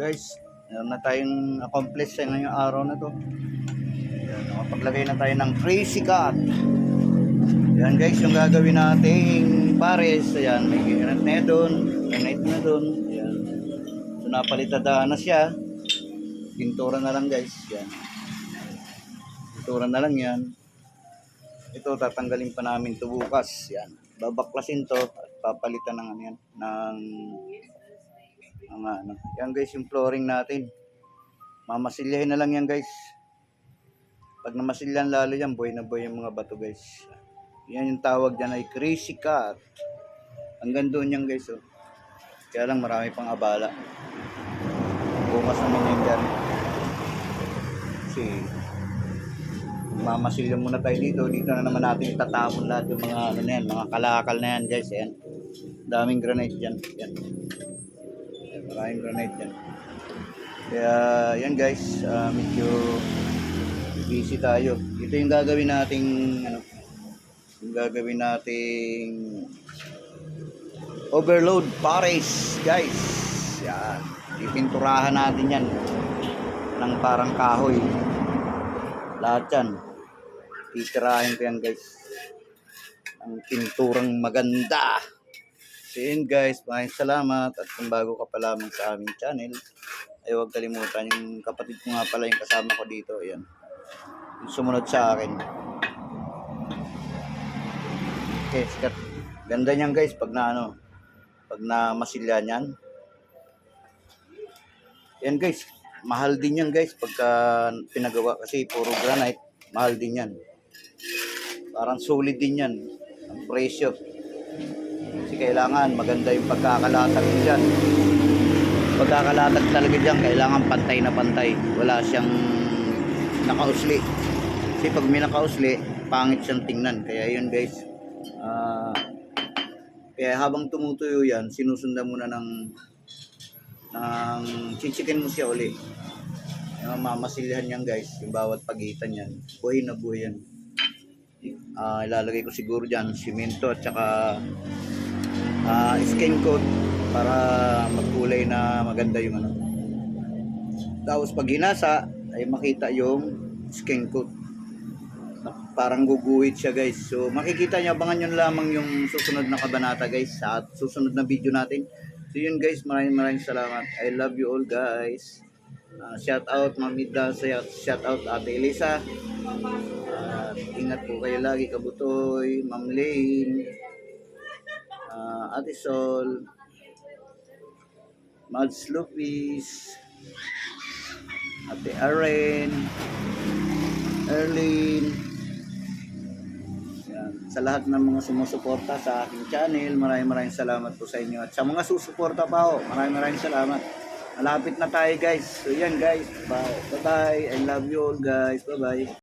guys, meron na tayong accomplish sa ngayong araw na to. Yan, nakapaglagay na tayo ng crazy cut. Yan guys, yung gagawin nating pares. Ayan, may granite na doon. Granite na doon. Ayan. So napalitada na siya. Pintura na lang guys. Yan. Pintura na lang yan. Ito tatanggalin pa namin to bukas. Yan. Babaklasin to at papalitan ng ano yan. Ng ang ano. Yan guys yung flooring natin. Mamasilyahin na lang yan guys. Pag namasilyan lalo yan, buhay na buhay yung mga bato guys. Yan yung tawag dyan ay crazy cut. Hanggang doon yan guys oh. Kaya lang marami pang abala. Bukas naman yan dyan. Kasi mamasilyan muna tayo dito. Dito na naman natin itatapon lahat yung mga ano na yan, mga kalakal na yan guys. Yan. Daming granite dyan. Yan. Yan, Maraming granite dyan. Kaya yan guys, ah, medyo busy tayo. Ito yung gagawin nating ano, yung gagawin nating overload pares guys. Yan. Ipinturahan natin yan ng parang kahoy. Lahat yan. Titirahin ko yan guys. Ang pinturang maganda. So yun guys, maraming salamat at kung bago ka pa lamang sa aming channel, ay huwag kalimutan yung kapatid ko nga pala yung kasama ko dito. Ayan. Yung sumunod sa akin. Okay, sikat. Ganda niyan guys pag na ano, pag na masilya niyan. Yan guys, mahal din yan guys pagka pinagawa kasi puro granite, mahal din yan. Parang solid din yan ang presyo. Kasi kailangan maganda yung pagkakalatag dyan. Pagkakalatag talaga dyan, kailangan pantay na pantay. Wala siyang nakausli. Kasi pag may nakausli, pangit siyang tingnan. Kaya yun guys, ah kaya habang tumutuyo yan, sinusundan muna ng ng chichikin mo siya uli. Yung mamasilyahan yan guys, yung bawat pagitan yan. Buhay na buhay yan. Ah, ilalagay ko siguro dyan, simento at saka ah, skin coat para magkulay na maganda yung ano. Tapos pag hinasa, ay makita yung skin coat. Parang guguhit siya guys. So makikita nyo, abangan nyo lamang yung susunod na kabanata guys sa susunod na video natin. So yun guys, maraming maraming salamat. I love you all guys. Ah, shout out Mamita, shout, out Ate Elisa. Ah, ingat po kayo lagi, Kabutoy, Ma'am Lane, ah, Ate Sol, Mads Lupis, Ate Aren, Erlene, yan. Sa lahat ng mga sumusuporta sa aking channel, maraming maraming salamat po sa inyo. At sa mga susuporta pa ho, maraming maraming salamat. Malapit na tayo guys. So yan guys. Bye. Bye-bye. I love you all guys. Bye-bye.